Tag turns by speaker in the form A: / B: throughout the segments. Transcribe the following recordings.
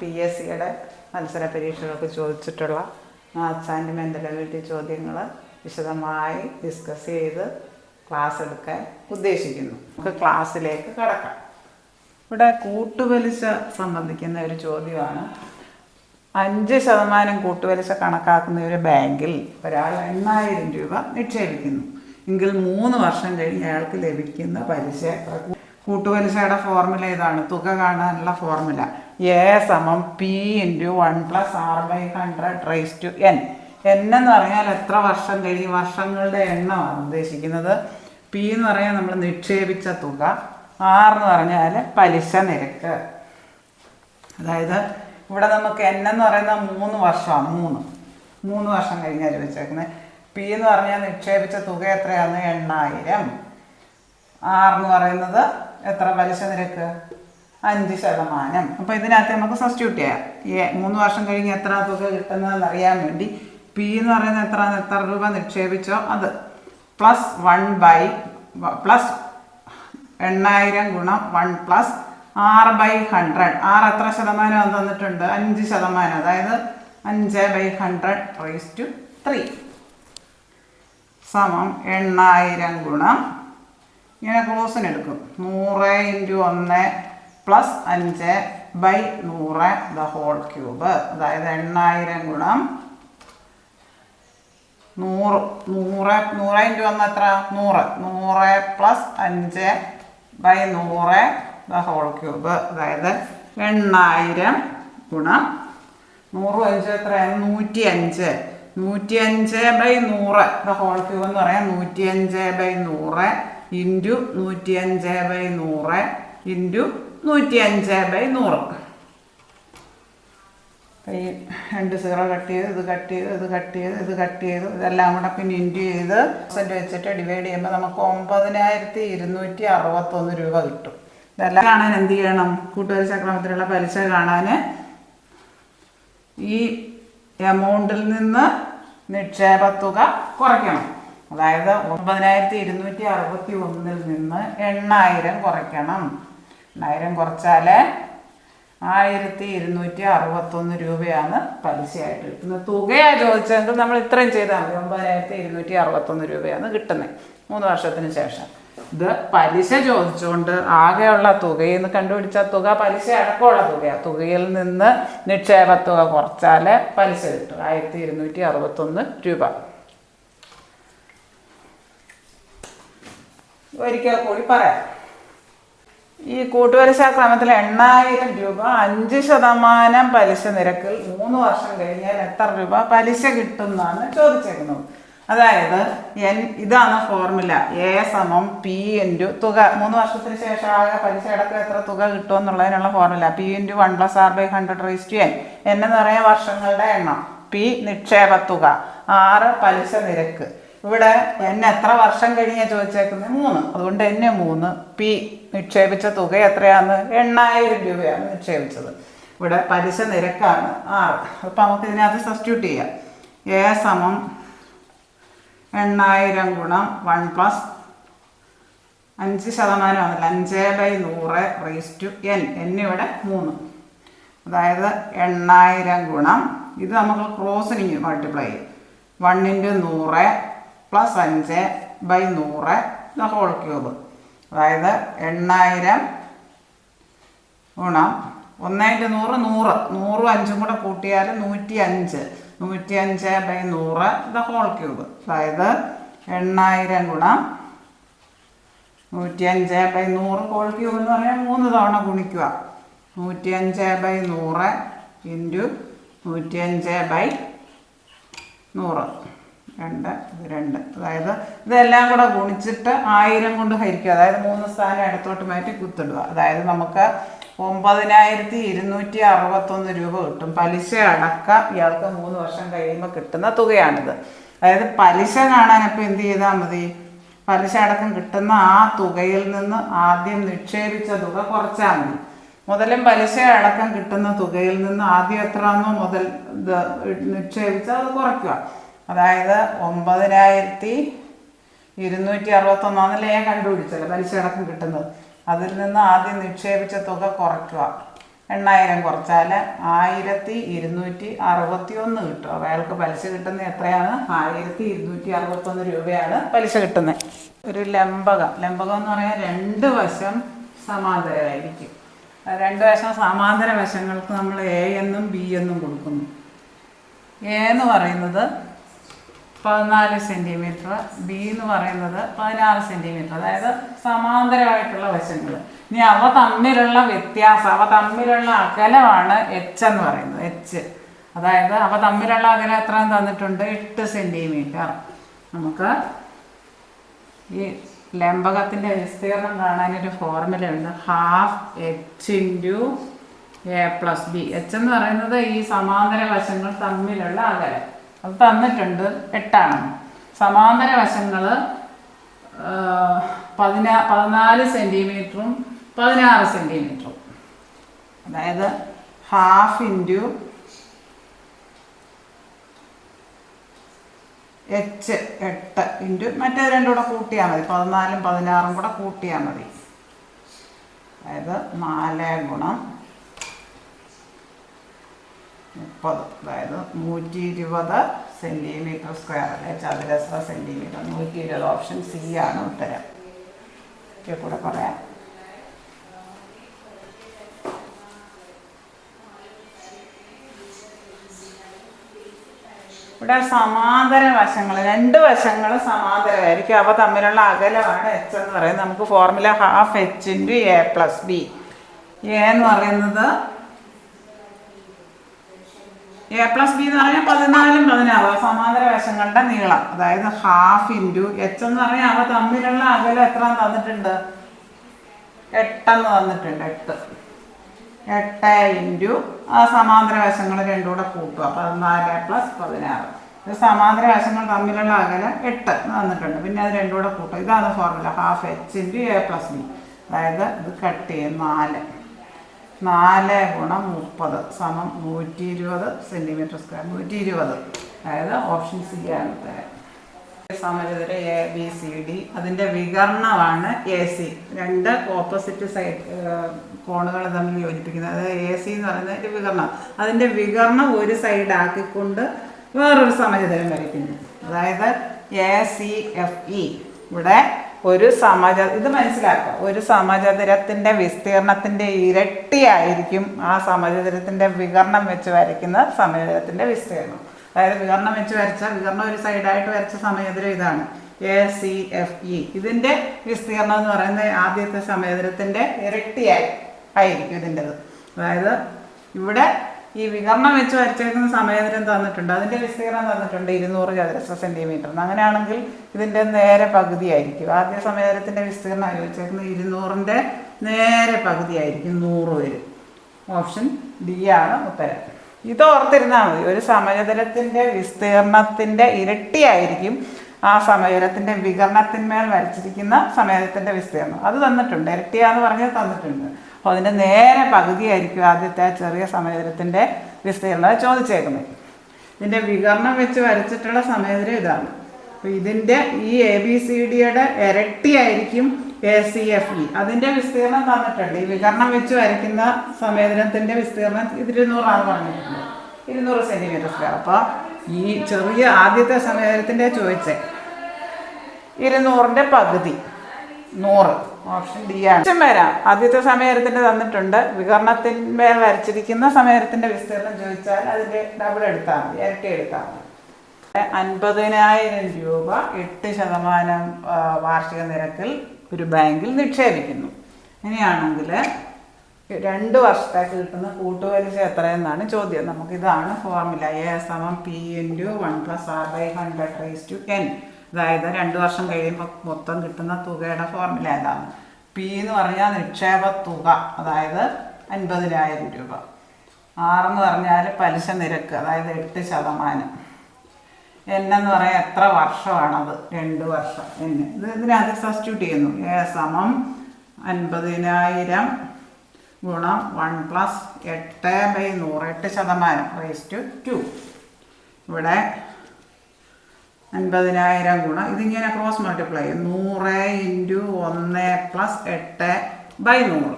A: P S സിയുടെ മത്സര പരീക്ഷകൾക്ക് ചോദിച്ചിട്ടുള്ള മാത്സ് ആൻഡ് മെന്റലബിലിറ്റി ചോദ്യങ്ങൾ വിശദമായി ഡിസ്കസ് ചെയ്ത് ക്ലാസ് എടുക്കാൻ ഉദ്ദേശിക്കുന്നു. നമുക്ക് ക്ലാസ്സിലേക്ക് കടക്കാം. ഇവിടെ കൂട്ടുപലിശ സംബന്ധിക്കുന്ന ഒരു ചോദ്യമാണ്. അഞ്ച് ശതമാനം കൂട്ടുപലിശ കണക്കാക്കുന്ന ഒരു ബാങ്കിൽ ഒരാൾ എണ്ണായിരം രൂപ നിക്ഷേപിക്കുന്നു. എങ്കിൽ മൂന്ന് വർഷം കഴിഞ്ഞ് അയാൾക്ക് ലഭിക്കുന്ന പലിശ കൂട്ടുപലിശയുടെ ഫോർമുല ഇതാണ് തുക കാണാനുള്ള ഫോർമുല എ സമം P into one plus R by hundred raise to N N എന്ന് പറഞ്ഞാൽ എത്ര വർഷം കഴിഞ്ഞ് വർഷങ്ങളുടെ എണ്ണമാണ് ഉദ്ദേശിക്കുന്നത്. പി എന്ന് പറഞ്ഞാൽ നമ്മൾ നിക്ഷേപിച്ച തുക. ആർ എന്ന് പറഞ്ഞാൽ പലിശ നിരക്ക്. അതായത് ഇവിടെ നമുക്ക് എൻ എന്ന് പറയുന്ന മൂന്ന് വർഷമാണ് മൂന്ന്. മൂന്ന് വർഷം കഴിഞ്ഞാൽ വെച്ചേക്കുന്നത് പി എന്ന് പറഞ്ഞാൽ നിക്ഷേപിച്ച തുക എത്രയാണ്? എണ്ണായിരം. ആർ എന്ന് പറയുന്നത് എത്ര പലിശ നിരക്ക്? അഞ്ച് ശതമാനം. അപ്പോൾ ഇതിനകത്ത് നമുക്ക് സബ്സ്റ്റിറ്റ്യൂട്ട് ചെയ്യാം. ഈ മൂന്ന് വർഷം കഴിഞ്ഞ് എത്ര തുക കിട്ടുന്നതെന്ന് അറിയാൻ വേണ്ടി പി എന്ന് പറയുന്നത് എത്ര എത്ര രൂപ നിക്ഷേപിച്ചോ അത്. പ്ലസ് വൺ ബൈ പ്ലസ് എണ്ണായിരം ഗുണം വൺ പ്ലസ് ആറ് ബൈ ഹൺഡ്രഡ് ആറ് എത്ര ശതമാനം തന്നിട്ടുണ്ട്? അഞ്ച് ശതമാനം. അതായത് അഞ്ച് by hundred raise to three സമം എണ്ണായിരം ഗുണം. ഇങ്ങനെ ക്ലോസിന് എടുക്കും. നൂറ് ഇന്റു ഒന്ന് പ്ലസ് അഞ്ച് ബൈ നൂറ് ദ ഹോൾ ക്യൂബ്. അതായത് എണ്ണായിരം ഗുണം നൂറ് നൂറ് നൂറ് ഇന്റു വന്ന എത്ര? നൂറ്. നൂറ് പ്ലസ് അഞ്ച് ബൈ നൂറ് ദ ഹോൾ ക്യൂബ്. അതായത് എണ്ണായിരം ഗുണം നൂറും അഞ്ച് എത്രയാണ്? നൂറ്റി അഞ്ച്. നൂറ്റി അഞ്ച് ബൈ നൂറ് ദ ഹോൾ ക്യൂബ് എന്ന് പറയാം. നൂറ്റി അഞ്ച് ബൈ നൂറ് ഇന്റു നൂറ്റി അഞ്ച് ബൈ നൂറ് ഇന്റു നൂറ്റി അഞ്ച് ബൈ നൂറ്. ഈ രണ്ട് സീറോ കട്ട് ചെയ്ത് ഇത് കട്ട് ചെയ്ത് ഇത് കട്ട് ചെയ്ത് ഇത് കട്ട് ചെയ്ത് ഇതെല്ലാം കൂടെ പിന്നെ ഇന്റു ചെയ്ത് പെർസെന്റ് വെച്ചിട്ട് ഡിവൈഡ് ചെയ്യുമ്പോൾ നമുക്ക് ഒമ്പതിനായിരത്തി ഇരുന്നൂറ്റി അറുപത്തൊന്ന് രൂപ കിട്ടും. ഇതെല്ലാം കാണാൻ എന്ത് ചെയ്യണം? കൂട്ടുകാരി ചക്രമത്തിലുള്ള പലിശ കാണാൻ ഈ എമൗണ്ടിൽ നിന്ന് നിക്ഷേപ തുക കുറയ്ക്കണം. അതായത് ഒമ്പതിനായിരത്തി ഇരുന്നൂറ്റി അറുപത്തി ഒന്നിൽ നിന്ന് എണ്ണായിരം കുറയ്ക്കണം. എണ്ണായിരം കുറച്ചാൽ ആയിരത്തി ഇരുന്നൂറ്റി അറുപത്തൊന്ന് രൂപയാണ് പലിശയായിട്ട് കിട്ടുന്നത് തുകയാണ് ചോദിച്ചെങ്കിൽ നമ്മൾ ഇത്രയും ചെയ്താൽ മതി. ഒമ്പതിനായിരത്തി ഇരുന്നൂറ്റി അറുപത്തൊന്ന് രൂപയാണ് കിട്ടുന്നത്. മൂന്ന് വർഷത്തിന് ശേഷം. ഇത് പലിശ ചോദിച്ചുകൊണ്ട് ആകെയുള്ള തുകയിൽ നിന്ന് കണ്ടുപിടിച്ച തുക പലിശ അടക്കമുള്ള തുകയാണ് തുകയിൽ നിന്ന് നിക്ഷേപ തുക കുറച്ചാൽ പലിശ കിട്ടും. ആയിരത്തി ഇരുന്നൂറ്റി അറുപത്തൊന്ന് രൂപ. ഒരിക്കൽ കൂടി പറയാം. ഈ കൂട്ടുപലിശ ക്രമത്തിൽ എണ്ണായിരം രൂപ അഞ്ച് ശതമാനം പലിശ നിരക്കിൽ മൂന്ന് വർഷം കഴിഞ്ഞാൽ എത്ര രൂപ പലിശ കിട്ടുമെന്നാണ് ചോദിച്ചേക്കുന്നത്. അതായത് എൻ ഇതാണ് ഫോർമുല. എ സമം പി ഇന്റു തുക. മൂന്ന് വർഷത്തിന് ശേഷം ആകെ പലിശ അടക്കം എത്ര തുക കിട്ടുമെന്നുള്ളതിനുള്ള formula. P into one plus R by hundred raise to N. N എന്ന് പറയുന്ന വർഷങ്ങളുടെ എണ്ണം. പി നിക്ഷേപ തുക. ആറ് പലിശ നിരക്ക്. ഇവിടെ എന്നെ എത്ര വർഷം കഴിഞ്ഞാൽ ചോദിച്ചേക്കുന്നത് മൂന്ന്. അതുകൊണ്ട് എന്നെ മൂന്ന്. പി നിക്ഷേപിച്ച തുക എത്രയാണ് എണ്ണായിരം രൂപയാണ് നിക്ഷേപിച്ചത്. ഇവിടെ പലിശ നിരക്കാണ് ആറ്. അപ്പം നമുക്ക് ഇതിനകത്ത് സബ്സ്റ്റിറ്റ്യൂട്ട് ചെയ്യാം. എ സമം എണ്ണായിരം ഗുണം വൺ പ്ലസ് അഞ്ച് ശതമാനമാണല്ലോ അഞ്ച് ബൈ നൂറ് റേസ് ടു എൻ എന്നിവിടെ മൂന്ന്. അതായത് എണ്ണായിരം ഗുണം. ഇത് നമുക്ക് ക്രോസിനിങ് മൾട്ടിപ്ലൈ ചെയ്യും. വൺ ഇന്റു നൂറ് പ്ലസ് അഞ്ച് ബൈ നൂറ് ഹോൾ ക്യൂബ് അതായത് എണ്ണായിരം ഗുണം ഒന്നായിട്ട് നൂറ് നൂറ്. നൂറും അഞ്ചും കൂടെ കൂട്ടിയാൽ നൂറ്റി അഞ്ച് നൂറ്റി അഞ്ച് ബൈ നൂറ് ദ ഹോൾ ക്യൂബ് അതായത് എണ്ണായിരം ഗുണം നൂറ്റി അഞ്ച് ബൈ നൂറ് ഹോൾ ക്യൂബ് എന്ന് പറഞ്ഞാൽ മൂന്ന് തവണ ഗുണിക്കുക. നൂറ്റി അഞ്ച് ബൈ നൂറ് ഇന്റു നൂറ്റി അഞ്ച് ബൈ നൂറ്. രണ്ട് ഇത് രണ്ട്. അതായത് ഇതെല്ലാം കൂടെ ഗുണിച്ചിട്ട് ആയിരം കൊണ്ട് ഹരിക്കുക. അതായത് മൂന്ന് സ്ഥാനം ഇടത്തോട്ട് മാറ്റി കുത്തിടുക. അതായത് നമുക്ക് ഒമ്പതിനായിരത്തി ഇരുന്നൂറ്റി അറുപത്തൊന്ന് രൂപ കിട്ടും. പലിശ അടക്കം ഇയാൾക്ക് മൂന്ന് വർഷം കഴിയുമ്പോൾ കിട്ടുന്ന തുകയാണിത്. അതായത് പലിശ കാണാൻ അപ്പോൾ എന്ത് ചെയ്താൽ മതി? പലിശ അടക്കം കിട്ടുന്ന ആ തുകയിൽ നിന്ന് ആദ്യം നിക്ഷേപിച്ച തുക കുറച്ചാൽ മതി. മുതലും പലിശ അടക്കം കിട്ടുന്ന തുകയിൽ നിന്ന് ആദ്യം എത്രയാണോ മുതൽ നിക്ഷേപിച്ചാൽ അത് കുറയ്ക്കുക. അതായത് ഒമ്പതിനായിരത്തി ഇരുന്നൂറ്റി അറുപത്തൊന്നാന്നല്ലേ ഞാൻ കണ്ടുപിടിച്ചല്ലോ പലിശ അടക്കം കിട്ടുന്നത്. അതിൽ നിന്ന് ആദ്യം നിക്ഷേപിച്ച തുക കുറയ്ക്കുക. എണ്ണായിരം കുറച്ചാൽ ആയിരത്തി ഇരുന്നൂറ്റി അറുപത്തി ഒന്ന് കിട്ടും. അപ്പോൾ അയാൾക്ക് പലിശ കിട്ടുന്നത് എത്രയാണ്? ആയിരത്തി ഇരുന്നൂറ്റി അറുപത്തൊന്ന് രൂപയാണ് പലിശ കിട്ടുന്നത്. ഒരു ലംബകം. ലംബകം എന്ന് പറഞ്ഞാൽ രണ്ട് വശം സമാന്തരമായിരിക്കും. രണ്ട് വശം സമാന്തര വശങ്ങൾക്ക് നമ്മൾ എ എന്നും ബി എന്നും കൊടുക്കുന്നു. എ എന്ന് പറയുന്നത് പതിനാല് സെന്റിമീറ്റർ ബി എന്ന് പറയുന്നത് പതിനാറ് സെന്റിമീറ്റർ അതായത് സമാന്തരമായിട്ടുള്ള വശങ്ങൾ ഇനി അവ തമ്മിലുള്ള വ്യത്യാസം അവ തമ്മിലുള്ള അകലമാണ് എച്ച് എന്ന് പറയുന്നത് എച്ച് അതായത് അവ തമ്മിലുള്ള അകലം എത്ര തന്നിട്ടുണ്ട്? എട്ട് സെന്റിമീറ്റർ നമുക്ക് ഈ ലംബകത്തിന്റെ വിസ്തീർണം കാണാനൊരു ഫോർമുല ഉണ്ട്. Half H into A plus B H എന്ന് പറയുന്നത് ഈ സമാന്തര വശങ്ങൾ തമ്മിലുള്ള അകലം. അത് തന്നിട്ടുണ്ട് എട്ടാണ്. സമാന്തര വശങ്ങൾ പതിനാ പതിനാല് സെന്റിമീറ്ററും പതിനാറ് സെന്റിമീറ്ററും അതായത് ഹാഫ് ഇന്റു എച്ച് എട്ട് ഇന്റു മറ്റേ രണ്ടും കൂടെ കൂട്ടിയാൽ മതി. പതിനാലും പതിനാറും കൂടെ കൂട്ടിയാൽ മതി. അതായത് നാല് ഗുണം മുപ്പത് അതായത് നൂറ്റി ഇരുപത് സെന്റിമീറ്റർ സ്ക്വയർ അല്ലെ? ചതുരശ്ര സെന്റിമീറ്റർ നൂറ്റി ഇരുപത് ഓപ്ഷൻ സി ആണ് ഉത്തരം. ഒക്കെ കൂടെ പറയാം. ഇവിടെ സമാന്തര വശങ്ങൾ രണ്ട് വശങ്ങൾ സമാന്തരമായിരിക്കും. അവ തമ്മിലുള്ള അകലമാണ് എച്ച് എന്ന് പറയുന്നത്. നമുക്ക് formula half H into A plus B A എന്ന് പറയുന്നത് എ പ്ലസ് ബി എന്ന് പറഞ്ഞാൽ പതിനാലും പതിനാറും സമാന്തര വശങ്ങളുടെ നീളം. അതായത് ഹാഫ് ഇന്റു എച്ച് എന്ന് പറഞ്ഞാൽ അവ തമ്മിലുള്ള അകലം എത്ര തന്നിട്ടുണ്ട്? എട്ടെന്ന് തന്നിട്ടുണ്ട് എട്ട്. എട്ട് ഇന്റു സമാന്തര വശങ്ങൾ രണ്ടും കൂടെ കൂട്ടുക. പതിനാല് പ്ലസ് പതിനാറ്. ഇത് സമാന്തര വശങ്ങൾ തമ്മിലുള്ള അകലം എട്ട് എന്ന് തന്നിട്ടുണ്ട്. പിന്നെ അത് രണ്ടും കൂടെ കൂട്ടുക. ഇതാണ് formula half H into A plus B അതായത് ഇത് കട്ട് ചെയ്യും നാല്. നാല് ഗുണം മുപ്പത് സമം നൂറ്റി ഇരുപത് സെന്റിമീറ്റർ സ്ക്വയർ നൂറ്റി ഇരുപത് അതായത് ഓപ്ഷൻ സി ആണ് ഉത്തരം സമചതുര എ ബി സി ഡി അതിന്റെ വികർണമാണ് എ സി രണ്ട് ഓപ്പോസിറ്റ് സൈഡ് കോണുകൾ തമ്മിൽ യോജിപ്പിക്കുന്നത്. അതായത് എ സി എന്ന് പറയുന്നത് അതിന്റെ വികരണം അതിന്റെ വികരണം ഒരു സൈഡ് ആക്കിക്കൊണ്ട് വേറൊരു സമചതുരം വരയ്ക്കുന്നു. അതായത് എ സി എഫ് ഇ ഇവിടെ ഒരു സമാജ ഇത് മനസ്സിലാക്കുക ഒരു സമചതുരത്തിന്റെ വിസ്തീർണത്തിന്റെ ഇരട്ടിയായിരിക്കും ആ സമചതുരത്തിന്റെ വികരണം വെച്ച് വരയ്ക്കുന്ന സമചതുരത്തിന്റെ വിസ്തീർണം. അതായത് വികരണം വെച്ച് വരച്ച വികരണം ഒരു സൈഡായിട്ട് വരച്ച സമചതുരം ഇതാണ്. A C F E. ഇതിന്റെ വിസ്തീർണം എന്ന് പറയുന്നത് ആദ്യത്തെ സമചതുരത്തിന്റെ ഇരട്ടിയായി ആയിരിക്കും ഇതിന്റെത്. അതായത് ഇവിടെ ഈ വികരണം വെച്ച് വരച്ചേക്കുന്ന സമയതരം തന്നിട്ടുണ്ട്. അതിന്റെ വിസ്തീർണം തന്നിട്ടുണ്ട് ഇരുന്നൂറ് ചതുരശ്ര സെന്റിമീറ്റർ അങ്ങനെയാണെങ്കിൽ ഇതിന്റെ നേരെ പകുതിയായിരിക്കും. ആദ്യ സമയതരത്തിന്റെ വിസ്തീർണം ചോദിച്ചേക്കുന്നത് ഇരുന്നൂറിന്റെ നേരെ പകുതിയായിരിക്കും. നൂറ് വരും. ഓപ്ഷൻ ഡി ആണ് ഉത്തരം. ഇത് ഓർത്തിരുന്നാൽ മതി. ഒരു സമചതുരത്തിന്റെ വിസ്തീർണത്തിന്റെ ഇരട്ടിയായിരിക്കും ആ സമയത്തിന്റെ വികരണത്തിന്മേൽ വരച്ചിരിക്കുന്ന സമയത്തിന്റെ വിസ്തീർണം അത് തന്നിട്ടുണ്ട്. ഇരട്ടിയാന്ന് പറഞ്ഞത് തന്നിട്ടുണ്ട്. അപ്പോൾ അതിന്റെ നേരെ പകുതിയായിരിക്കും ആദ്യത്തെ ചെറിയ സമയത്തിന്റെ വിസ്തീർണം ചോദിച്ചേക്കുന്നത്. ഇതിന്റെ വികരണം വെച്ച് വരച്ചിട്ടുള്ള സമയതരം ഇതാണ്. അപ്പോൾ ഇതിന്റെ ഈ എ ബി സി ഡിയുടെ ഇരട്ടിയായിരിക്കും എ സി എഫ് ഇ അതിന്റെ വിസ്തീർണം തന്നിട്ടുണ്ട്. ഈ വികരണം വെച്ച് വരയ്ക്കുന്ന സമയത്തിന്റെ വിസ്തീർണം ഇരുന്നൂറാണ് പറഞ്ഞിട്ടുണ്ട് ഇരുന്നൂറ് സെന്റിമീറ്റർ സ്ക്വയർ അപ്പോൾ ഈ ചെറിയ ആദ്യത്തെ സമയത്തിന്റെ ചോദിച്ചേ. ഇരുന്നൂറിന്റെ പകുതി. നൂറ്. ഓപ്ഷൻ ഡി ആണ്. വരാം. ആദ്യത്തെ സമയത്തിന്റെ തന്നിട്ടുണ്ട്. വികരണത്തിന്മേൽ വരച്ചിരിക്കുന്ന സമയത്തിന്റെ വിസ്തീർണം ചോദിച്ചാൽ അതിന്റെ ഡബിൾ എടുത്താൽ മതി. ഇരട്ടി എടുത്താൽ മതി. അൻപതിനായിരം രൂപ എട്ട് ശതമാനം വാർഷിക നിരക്കിൽ ഒരു ബാങ്കിൽ നിക്ഷേപിക്കുന്നു. അങ്ങനെയാണെങ്കിൽ രണ്ട് വർഷത്തേക്ക് കിട്ടുന്ന കൂട്ടുപലിശ എത്രയെന്നാണ് ചോദ്യം. നമുക്കിതാണ് ഫോർമുല. എ സമം P into one plus R by hundred raise to N. അതായത് രണ്ട് വർഷം കഴിയുമ്പോൾ മൊത്തം കിട്ടുന്ന തുകയുടെ ഫോർമുല ഏതാണ്? പി എന്ന് പറഞ്ഞാൽ നിക്ഷേപ തുക അതായത് അൻപതിനായിരം രൂപ. ആർ എന്ന് പറഞ്ഞാൽ പലിശ നിരക്ക് അതായത് എട്ട് ശതമാനം. എൻ എന്ന് പറയാൻ എത്ര വർഷമാണത്? രണ്ട് വർഷം. എൻ ഇത് ഇതിനകത്ത് സബ്സ്റ്റിറ്റ്യൂട്ട് ചെയ്യുന്നു. എ സമം അൻപതിനായിരം ഗുണം വൺ പ്ലസ് എട്ട് ബൈ നൂറ് എട്ട് ശതമാനം റേസ് ടു ടു ഇവിടെ അൻപതിനായിരം ഗുണം. ഇതിങ്ങനെ ക്രോസ് മൾട്ടിപ്ലൈ ചെയ്യും. നൂറ് ഇന്റു ഒന്ന് പ്ലസ് എട്ട് ബൈ നൂറ്.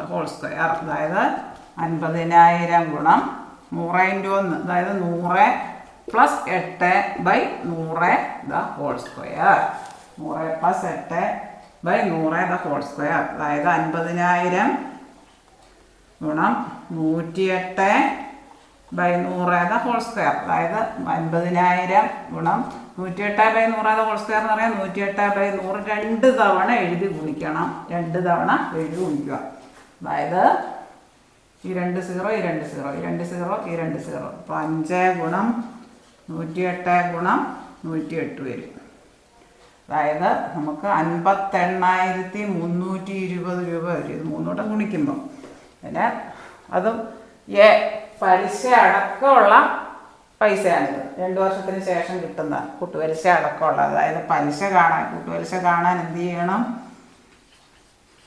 A: ഹോൾ സ്ക്വയർ അതായത് അൻപതിനായിരം ഗുണം നൂറ് ഇന്റു ഒന്ന്. അതായത് നൂറ് പ്ലസ് എട്ട് ബൈ നൂറ്. ദ ഹോൾ സ്ക്വയർ നൂറ് പ്ലസ് എട്ട് ബൈ നൂറ്. ദ ഹോൾ സ്ക്വയർ അതായത് അൻപതിനായിരം ഗുണം നൂറ്റിയെട്ട് ബൈ നൂറ് ദ ഹോൾ സ്ക്വയർ അതായത് അൻപതിനായിരം ഗുണം നൂറ്റിയെട്ട് ബൈ നൂറ് ദ ഹോൾ സ്ക്വയർ എന്ന് പറയാൻ നൂറ്റിയെട്ട് ബൈ നൂറ് രണ്ട് തവണ എഴുതി ഗുണിക്കണം. രണ്ട് തവണ എഴുതി ഗുണിക്കുക. അതായത് ഈ രണ്ട് സീറോ ഈ രണ്ട് സീറോ ഈ രണ്ട് സീറോ ഈ രണ്ട് സീറോ അപ്പോൾ അഞ്ച് ഗുണം നൂറ്റിയെട്ട് ഗുണം നൂറ്റിയെട്ട് വരും. അതായത് നമുക്ക് അൻപത്തെണ്ണായിരത്തി മുന്നൂറ്റി ഇരുപത് രൂപ വരും. ഇത് മൂന്നോട്ടം ഗുണിക്കുമ്പോൾ പിന്നെ അതും എ പലിശ അടക്കമുള്ള പൈസയാണിത്. രണ്ട് വർഷത്തിന് ശേഷം കിട്ടുന്ന കൂട്ടുപലിശ അടക്കമുള്ള അതായത് പലിശ കാണാൻ കൂട്ടുപലിശ കാണാൻ എന്ത് ചെയ്യണം?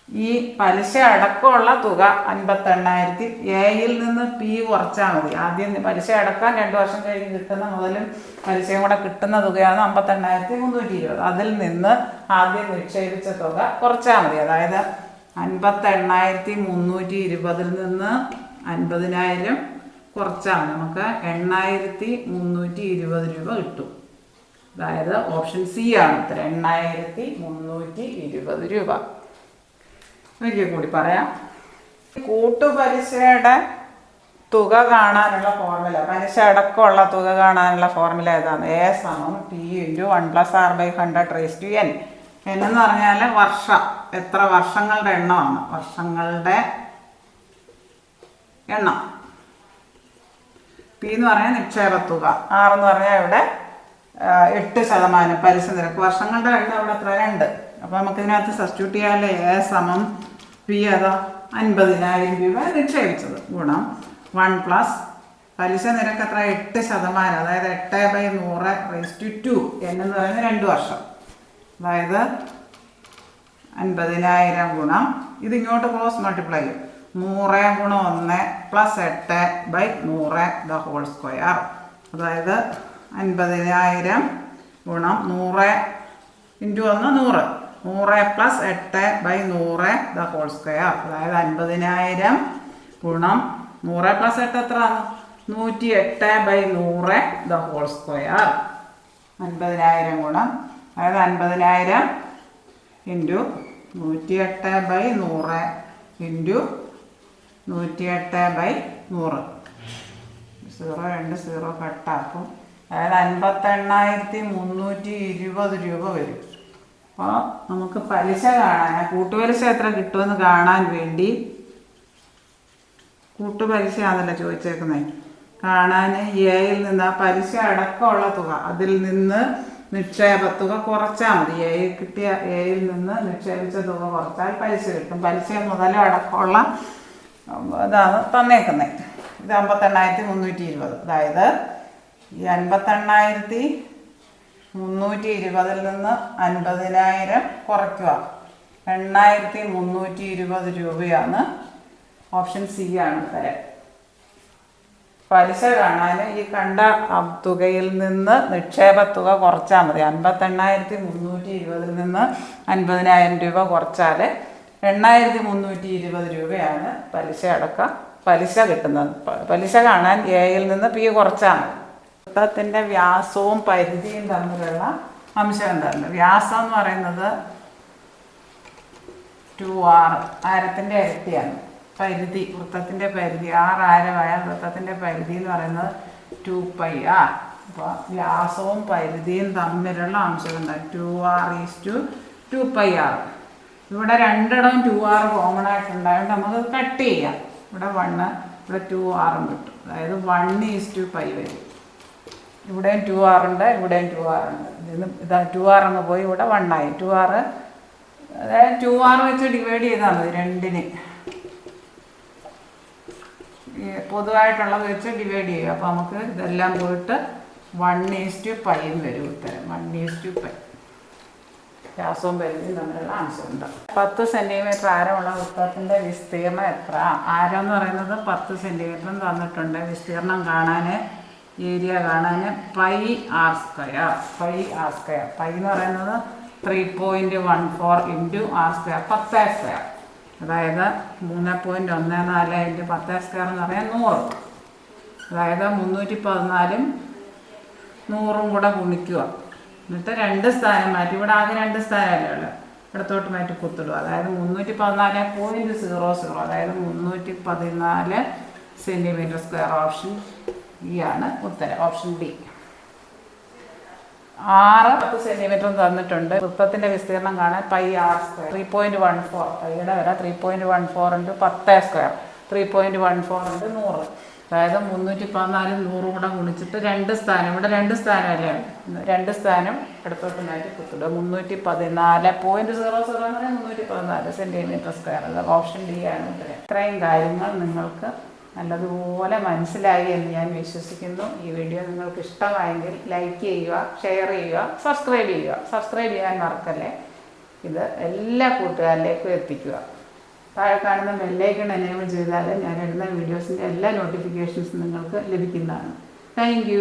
A: ഈ പലിശ അടക്കമുള്ള തുക അൻപത്തെണ്ണായിരത്തി എയിൽ നിന്ന് പി കുറച്ചാൽ മതി. ആദ്യം പലിശ അടക്കാൻ രണ്ട് വർഷം കഴിഞ്ഞ് കിട്ടുന്ന മുതലും പലിശയും കൂടെ കിട്ടുന്ന തുകയാണ് അമ്പത്തെണ്ണായിരത്തി മുന്നൂറ്റി ഇരുപത്. അതിൽ നിന്ന് ആദ്യം നിക്ഷേപിച്ച തുക കുറച്ചാൽ മതി. അതായത് അൻപത്തെണ്ണായിരത്തി മുന്നൂറ്റി ഇരുപതിൽ നിന്ന് അൻപതിനായിരം കുറച്ചാൽ മതി നമുക്ക് എണ്ണായിരത്തി മുന്നൂറ്റി ഇരുപത് രൂപ കിട്ടും. അതായത് ഓപ്ഷൻ സി ആണ് ഉത്തരം. എണ്ണായിരത്തി മുന്നൂറ്റി ഇരുപത് രൂപ. ഒരിക്കൽ കൂടി പറയാം. കൂട്ടുപലിശയുടെ തുക കാണാനുള്ള ഫോർമുല. പലിശ അടക്കമുള്ള തുക കാണാനുള്ള ഫോർമുല ഏതാണ്? എ സമം P into one plus R by hundred raise to N. N എന്ന് പറഞ്ഞാൽ വർഷം. എത്ര വർഷങ്ങളുടെ എണ്ണമാണ്? വർഷങ്ങളുടെ എണ്ണം. പി എന്ന് പറഞ്ഞാൽ നിക്ഷേപത്തുക ആർ എന്ന് പറഞ്ഞാൽ ഇവിടെ എട്ട് ശതമാനം പലിശ നിരക്ക്. വർഷങ്ങളുടെ എണ്ണം അവിടെ എത്ര രണ്ട്. അപ്പോൾ നമുക്ക് ഇതിനകത്ത് സബ്സ്റ്റിറ്റ്യൂട്ട് ചെയ്യാല്ലേ? എ സമം പി അതാ അൻപതിനായിരം രൂപ നിക്ഷേപിച്ചത്. ഗുണം വൺ പ്ലസ് പലിശ നിരക്ക് എത്ര എട്ട് ശതമാനം. അതായത് എട്ട് ബൈ നൂറ് റേസ് ടു എന്ന് പറയുന്നത് രണ്ട് വർഷം. അതായത് അൻപതിനായിരം ഗുണം ഇതിങ്ങോട്ട് ക്ലോസ് മൾട്ടിപ്ലൈ ചെയ്യും. നൂറ് ഗുണം ഒന്ന് പ്ലസ് എട്ട് ബൈ നൂറ് ദ ഹോൾ സ്ക്വയർ അതായത് അൻപതിനായിരം ഗുണം നൂറ് ഇന്റു ഒന്ന് നൂറ്. നൂറ് പ്ലസ് എട്ട് ബൈ നൂറ് ദ ഹോൾ സ്ക്വയർ അതായത് അൻപതിനായിരം ഗുണം നൂറ് പ്ലസ് എട്ട് എത്ര നൂറ്റി എട്ട് ബൈ നൂറ് ദ ഹോൾ സ്ക്വയർ അൻപതിനായിരം ഗുണം അതായത് അൻപതിനായിരം ഇന്റു നൂറ്റി എട്ട് ബൈ നൂറ് ഇന്റു നൂറ്റിയെട്ട് ബൈ നൂറ്. സീറോ രണ്ട് സീറോ കട്ടാക്കും. അതായത് അൻപത്തെണ്ണായിരത്തി മുന്നൂറ്റി ഇരുപത് രൂപ വരും. അപ്പോൾ നമുക്ക് പലിശ കാണാൻ കൂട്ടുപലിശ എത്ര കിട്ടുമെന്ന് കാണാൻ വേണ്ടി കൂട്ടുപലിശയാണല്ലോ ചോദിച്ചേക്കുന്നത് കാണാൻ എയിൽ നിന്ന് ആ പലിശ അടക്കമുള്ള തുക അതിൽ നിന്ന് നിക്ഷേപ തുക കുറച്ചാൽ മതി. എ കിട്ടിയ എയിൽ നിന്ന് നിക്ഷേപിച്ച തുക കുറച്ചാൽ പലിശ കിട്ടും. പലിശ മുതലും അടക്കമുള്ള ഉം, ഇതാണ് തന്നേക്കുന്നത് ഇത് അമ്പത്തെണ്ണായിരത്തി മുന്നൂറ്റി ഇരുപത് അതായത് ഈ അൻപത്തെണ്ണായിരത്തി മുന്നൂറ്റി ഇരുപതിൽ നിന്ന് അൻപതിനായിരം കുറയ്ക്കുക. എണ്ണായിരത്തി മുന്നൂറ്റി ഇരുപത് രൂപയാണ് ഓപ്ഷൻ സി ആണ് ഉത്തരം പലിശ കാണാൻ ഈ കണ്ട തുകയിൽ നിന്ന് നിക്ഷേപ തുക കുറച്ചാൽ മതി. അൻപത്തെണ്ണായിരത്തി മുന്നൂറ്റി ഇരുപതിൽ നിന്ന് അൻപതിനായിരം രൂപ കുറച്ചാൽ എണ്ണായിരത്തി മുന്നൂറ്റി ഇരുപത് രൂപയാണ് പലിശ അടക്കം പലിശ കിട്ടുന്നത്. പലിശ കാണാൻ എയിൽ നിന്ന് പി കുറച്ചാണ്. വൃത്തത്തിന്റെ വ്യാസവും പരിധിയും തമ്മിലുള്ള അംശം ഉണ്ടായിരുന്നു വ്യാസം എന്ന് പറയുന്നത് ടു ആർ ആരത്തിന്റെ ഇരട്ടിയാണ് പരിധി വൃത്തത്തിന്റെ പരിധി ആർ ആരമായ വൃത്തത്തിന്റെ പരിധി എന്ന് പറയുന്നത് ടു പൈ ആർ അപ്പോൾ വ്യാസവും പരിധിയും തമ്മിലുള്ള അംശം എന്താ two R is to two pi R ഇവിടെ രണ്ടിടവും ടു ആർ കോമൺ ആയിട്ടുണ്ടായതുകൊണ്ട് നമുക്ക് കട്ട് ചെയ്യാം. ഇവിടെ വണ്ണ് ഇവിടെ ടു ആറും കിട്ടും. അതായത് വൺ ഈസ് ടു പൈ വരും ഇവിടെയും ടു ആറുണ്ട് ഇവിടെയും ടു ആറുണ്ട് ഇതിന് ഇതാ ടു ആർ അങ്ങ് പോയി. ഇവിടെ വണ്ണായി ടു ആറ് അതായത് ടു ആർ വെച്ച് ഡിവൈഡ് ചെയ്താൽ മതി രണ്ടിന്. പൊതുവായിട്ടുള്ളത് വെച്ച് ഡിവൈഡ് ചെയ്യുക. അപ്പോൾ നമുക്ക് ഇതെല്ലാം പോയിട്ട് വൺ ഈസ് ടു പൈ എന്ന് വരും ഉത്തരം. വൺ ഈസ് ടു പൈ വ്യാസവും പരിധിയും തമ്മിലുള്ള അംശമുണ്ട് പത്ത് സെന്റിമീറ്റർ ആരമുള്ള വൃത്തത്തിന്റെ വിസ്തീർണം എത്ര? ആരം എന്ന് പറയുന്നത് പത്ത് സെന്റിമീറ്ററും തന്നിട്ടുണ്ട്. വിസ്തീർണം കാണാൻ ഏരിയ കാണാൻ pi R square pi R square pi എന്ന് പറയുന്നത് three point one four into R square പത്ത് സ്ക്വയർ അതായത് മൂന്ന് പോയിന്റ് ഒന്ന് നാല് ഇന്റു പത്ത് സ്ക്വയർ എന്ന് പറയാൻ നൂറ്. അതായത് മുന്നൂറ്റി പതിനാലും നൂറും കൂടെ ഗുണിക്കുക. എന്നിട്ട് രണ്ട് സ്ഥാനം മാറ്റി. ഇവിടെ ആകെ രണ്ട് സ്ഥാനമല്ലേ ഉള്ളത് ഇടത്തോട്ട് മാറ്റി കുത്തിടും അതായത് മുന്നൂറ്റി പതിനാല് പോയിന്റ് സീറോ സീറോ അതായത് മുന്നൂറ്റി പതിനാല് സെന്റിമീറ്റർ സ്ക്വയർ ഓപ്ഷൻ ഈ ആണ് ഉത്തരം. ഓപ്ഷൻ ഡി ആറ് പത്ത് സെന്റിമീറ്റർ തന്നിട്ടുണ്ട്. വൃത്തത്തിന്റെ വിസ്തീർണം കാണാൻ pi R square three point one four പൈയുടെ വില three point one four into പത്ത് square three point one four into നൂറ്. അതായത് മുന്നൂറ്റി പതിനാലും നൂറും കൂടെ ഗുണിച്ചിട്ട് രണ്ട് സ്ഥാനം. ഇവിടെ രണ്ട് സ്ഥാനമല്ലേ. രണ്ട് സ്ഥാനം ഇടത്തോട്ട് മാറ്റി കുത്തിടുക മുന്നൂറ്റി പതിനാല്. പോയിന്റ് സീറോ സീറോ എന്ന് പറയുന്നത് മുന്നൂറ്റി പതിനാല് സെന്റിമീറ്റർ സ്ക്വയർ അത് ഓപ്ഷൻ ഡി ആണ് ഇത്രയും കാര്യങ്ങൾ നിങ്ങൾക്ക് നല്ലതുപോലെ മനസ്സിലായി എന്ന് ഞാൻ വിശ്വസിക്കുന്നു. ഈ വീഡിയോ നിങ്ങൾക്ക് ഇഷ്ടമായെങ്കിൽ ലൈക്ക് ചെയ്യുക ഷെയർ ചെയ്യുക സബ്സ്ക്രൈബ് ചെയ്യുക. സബ്സ്ക്രൈബ് ചെയ്യാൻ മറക്കല്ലേ? ഇത് എല്ലാ കൂട്ടുകാരിലേക്കും എത്തിക്കുക. താഴെ കാണുന്ന ബെല്ലൈക്കൺ എനേബിൾ ചെയ്താൽ ഞാൻ ഇടുന്ന വീഡിയോസിന്റെ എല്ലാ നോട്ടിഫിക്കേഷൻസും നിങ്ങൾക്ക് ലഭിക്കുന്നതാണ്. താങ്ക്